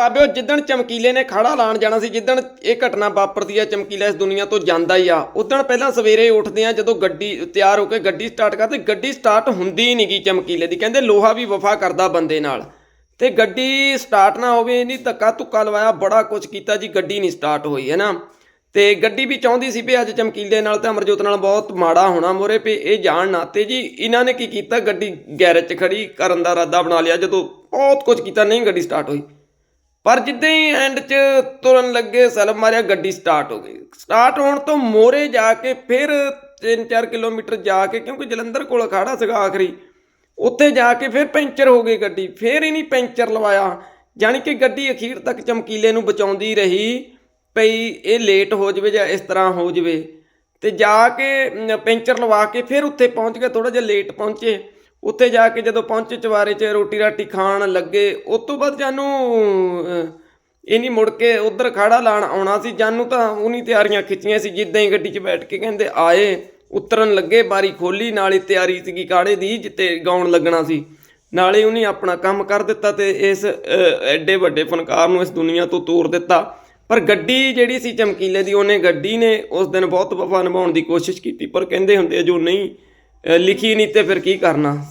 ਬਾਬਿਓ ਜਿੱਦਣ ਚਮਕੀਲੇ ਨੇ ਖੜਾ ਲਾਣ ਜਾਣਾ ਸੀ, ਜਿੱਦਣ ਇਹ ਘਟਨਾ ਵਾਪਰਦੀ ਆ, ਚਮਕੀਲਾ ਇਸ ਦੁਨੀਆ ਤੋਂ ਜਾਂਦਾ ਹੀ ਆ ਉਦਣ ਪਹਿਲਾਂ ਸਵੇਰੇ ਉੱਠਦੇ ਆ, ਜਦੋਂ ਗੱਡੀ ਤਿਆਰ ਹੋ ਕੇ ਗੱਡੀ ਸਟਾਰਟ ਕਰਦੇ, ਗੱਡੀ ਸਟਾਰਟ ਹੁੰਦੀ ਹੀ ਨਹੀਂਗੀ ਚਮਕੀਲੇ ਦੀ, ਕਹਿੰਦੇ ਲੋਹਾ ਵੀ ਵਫਾ ਕਰਦਾ ਬੰਦੇ ਨਾਲ। ਤੇ ਗੱਡੀ ਸਟਾਰਟ ਨਾ ਹੋਵੇ ਨਹੀਂ ਧੱਕਾ ਧੁੱਕਾ ਲਵਾਇਆ, ਬੜਾ ਕੁਝ ਕੀਤਾ ਜੀ, ਗੱਡੀ ਨਹੀਂ ਸਟਾਰਟ ਹੋਈ, ਹੈ ਨਾ? ਤੇ ਗੱਡੀ ਵੀ ਚਾਹੁੰਦੀ ਸੀ ਵੀ ਅੱਜ ਚਮਕੀਲੇ ਨਾਲ ਤੇ ਅਮਰਜੋਤ ਨਾਲ ਬਹੁਤ ਮਾੜਾ ਹੋਣਾ ਮੋਰੇ, ਵੀ ਇਹ ਜਾਣ ਨਾ, ਤੇ ਜੀ ਇਹਨਾਂ ਨੇ ਕੀ ਕੀਤਾ, ਗੱਡੀ ਗੈਰੇਜ 'ਚ ਖੜੀ ਕਰਨ ਦਾ ਇਰਾਦਾ ਬਣਾ ਲਿਆ, ਜਦੋਂ ਬਹੁਤ ਕੁਝ ਕੀਤਾ, ਨਹੀਂ ਗੱਡੀ ਸਟਾਰਟ ਹੋਈ। ਪਰ ਜਿੱਦਾਂ ਹੀ ਐਂਡ 'ਚ ਤੁਰਨ ਲੱਗੇ, ਸਲਮ ਮਾਰਿਆ, ਗੱਡੀ ਸਟਾਰਟ ਹੋ ਗਈ। ਸਟਾਰਟ ਹੋਣ ਤੋਂ ਮੋਰੇ ਜਾ ਕੇ ਫਿਰ 3-4 ਕਿਲੋਮੀਟਰ ਜਾ ਕੇ, ਕਿਉਂਕਿ ਜਲੰਧਰ ਕੋਲ ਖੜਾ ਸੀਗਾ ਆਖਰੀ, ਉੱਥੇ ਜਾ ਕੇ ਫਿਰ ਪੈਂਚਰ ਹੋ ਗਈ ਗੱਡੀ। ਫਿਰ ਹੀ ਨਹੀਂ ਪੈਂਚਰ ਲਵਾਇਆ, ਜਾਣੀ ਕਿ ਗੱਡੀ ਅਖੀਰ ਤੱਕ ਚਮਕੀਲੇ ਨੂੰ ਬਚਾਉਂਦੀ ਰਹੀ ਪਈ ਇਹ ਲੇਟ ਹੋ ਜਵੇ ਜਾਂ ਇਸ ਤਰ੍ਹਾਂ ਹੋ ਜਵੇ। ਤੇ ਜਾ ਕੇ ਪੈਂਚਰ ਲਵਾ ਕੇ ਫਿਰ ਉੱਥੇ ਪਹੁੰਚ ਗਏ ਥੋੜਾ ਜਿਹਾ ਲੇਟ ਪਹੁੰਚੇ। ਉੱਥੇ ਜਾ ਕੇ ਜਦੋਂ ਪਹੁੰਚੇ ਚਵਾਰੇ 'ਚ ਰੋਟੀ ਰਾਟੀ ਖਾਣ ਲੱਗੇ, ਉਸ ਤੋਂ ਬਾਅਦ ਜਾਨੂੰ ਇਹ ਨਹੀਂ ਮੁੜ ਕੇ ਉਧਰ ਖਾੜਾ ਲਾਣ ਆਉਣਾ ਸੀ, ਜਾਨੂੰ ਤਾਂ ਉਹਨੀ ਤਿਆਰੀਆਂ ਖਿੱਚੀਆਂ ਸੀ, ਜਿੱਦਾਂ ਹੀ ਗੱਡੀ 'ਚ ਬੈਠ ਕੇ ਕਹਿੰਦੇ ਆਏ, ਉਤਰਨ ਲੱਗੇ, ਬਾਰੀ ਖੋਲੀ ਨਾਲੇ ਤਿਆਰੀ ਸੀਗੀ ਕਾੜੇ ਦੀ ਜਿੱਤੇ ਗਾਉਣ ਲੱਗਣਾ ਸੀ। ਨਾਲੇ ਉਹਨੇ ਆਪਣਾ ਕੰਮ ਕਰ ਦਿੱਤਾ ਤੇ ਇਸ ਐਡੇ ਵੱਡੇ ਫਨਕਾਰ ਨੂੰ ਇਸ ਦੁਨੀਆ ਤੋਂ ਤੋਰ ਦਿੱਤਾ। ਪਰ ਗੱਡੀ ਜਿਹੜੀ ਸੀ ਚਮਕੀਲੇ ਦੀ, ਉਹਨੇ ਗੱਡੀ ਨੇ ਉਸ ਦਿਨ ਬਹੁਤ ਵਫਾ ਨਿਭਾਉਣ ਦੀ ਕੋਸ਼ਿਸ਼ ਕੀਤੀ, ਪਰ ਕਹਿੰਦੇ ਹੁੰਦੇ ਜੋ ਨਹੀਂ ਲਿਖੀ ਨਹੀਂ ਤੇ ਫਿਰ ਕੀ ਕਰਨਾ?